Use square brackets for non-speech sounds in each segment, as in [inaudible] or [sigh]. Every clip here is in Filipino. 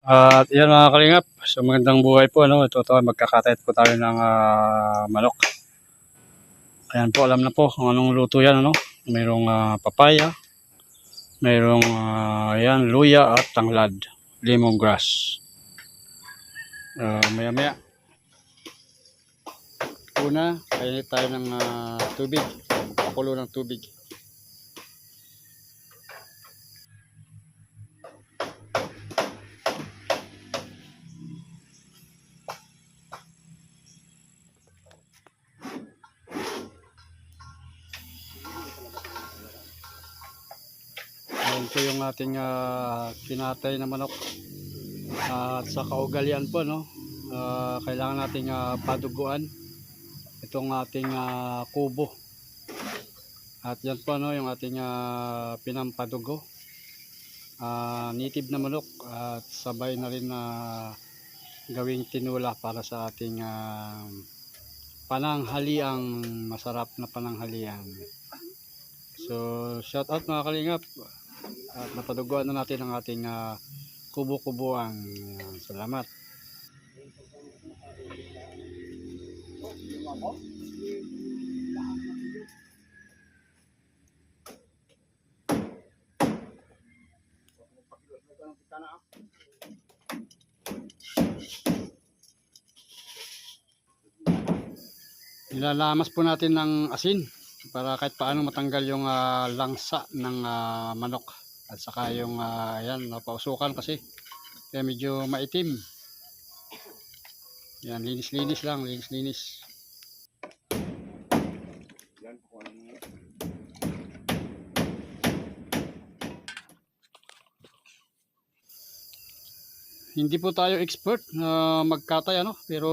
At yan mga kalingap, sa magandang buhay po, ano, ito to, magkakatayat po tayo ng ah, manok. Ayan po, alam na po kung anong luto yan, ano. Mayroong ah, papaya, mayroong ah, yan, luya at tanglad, lemongrass. Ah, maya maya. Una, kainit tayo ng ah, tubig, pakulo ng tubig. Ayan po yung ating ah, pinatay na manok. at sa kaugalian po, no, ah, kailangan nating ah, paduguan itong ating ah, kubo. At yan po, no, yung ating ah, pinampadugo. Ah, native na manok at sabay na rin na gawing tinula para sa ating ah, pananghaliang masarap na pananghalian. So, shout out mga kalingap. At napaduguan na natin ang ating ah, kubo-kubuang. Ayan, Salamat. Nilalamas po natin ng asin para kahit paano matanggal yung ah, langsa ng ah, manok at saka yung uh, ayan napausukan kasi. Kaya medyo maitim. Yan linis linis lang linis linis hindi po tayo expert na magkatay ano? Pero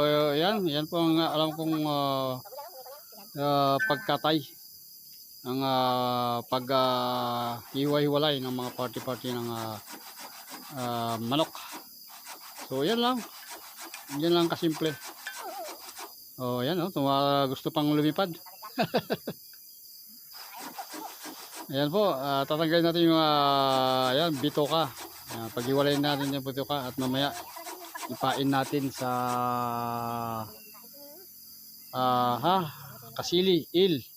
uh, yan yan po ang alam kong ah, ah, pagkatay ang ah, pag ah, hiwa-hiwalay ng mga party-party ng ah, ah, manok. So yan lang. Yan lang kasimple. Oh, yan oh, tuma gusto pang lumipad. [laughs] Ayan po, ah, tatanggalin natin yung uh, ayan, bitoka. Uh, paghiwalayin natin yung bitoka at mamaya ipain natin sa ah ha, kasili, il.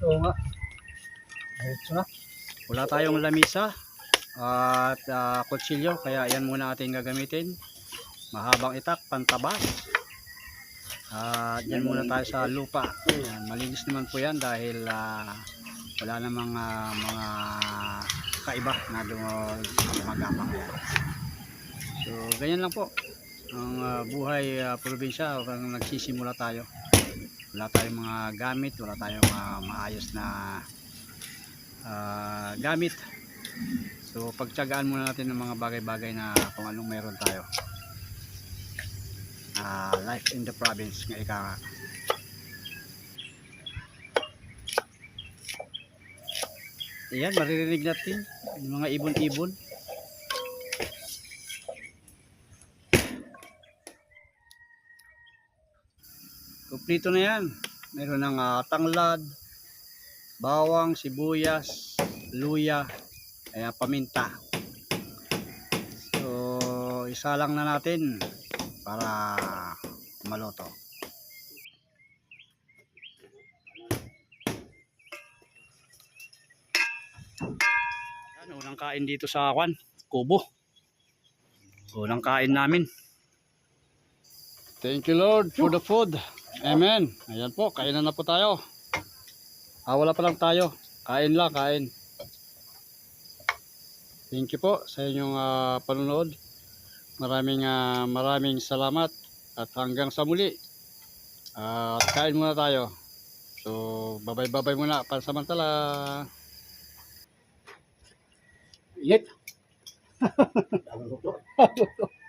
Oo nga. Diretso na. Wala tayong lamisa at ah, kutsilyo kaya yan muna ating gagamitin. Mahabang itak, pantabas. At yan muna tayo sa lupa. Yan, malinis naman po yan dahil ah, wala namang ah, mga kaiba na dumagapang yan. So ganyan lang po. Ang ah, buhay ah, probinsya hanggang nagsisimula tayo wala tayong mga gamit wala tayong mga maayos na ah, gamit. So pagtsagaan muna natin ng mga bagay-bagay na kung anong meron tayo. Ah, life in the province nga ika nga. Ayan, maririnig natin yung mga ibon-ibon. Kumplito na yan. Meron ng ah, tanglad, bawang, sibuyas, luya, kaya paminta. So, isa lang na natin para maluto. Yan, unang kain dito sa Kwan, Kubo. Unang kain namin. Thank you Lord for the food. Amen. Ayan po, kainan na po tayo. Ah, wala pa lang tayo. Kain lang, kain. Thank you po sa inyong ah, panonood. Maraming ah, maraming salamat at hanggang sa muli. Ah, at kain muna tayo. So, babay-babay muna pansamantala. Yet. [laughs]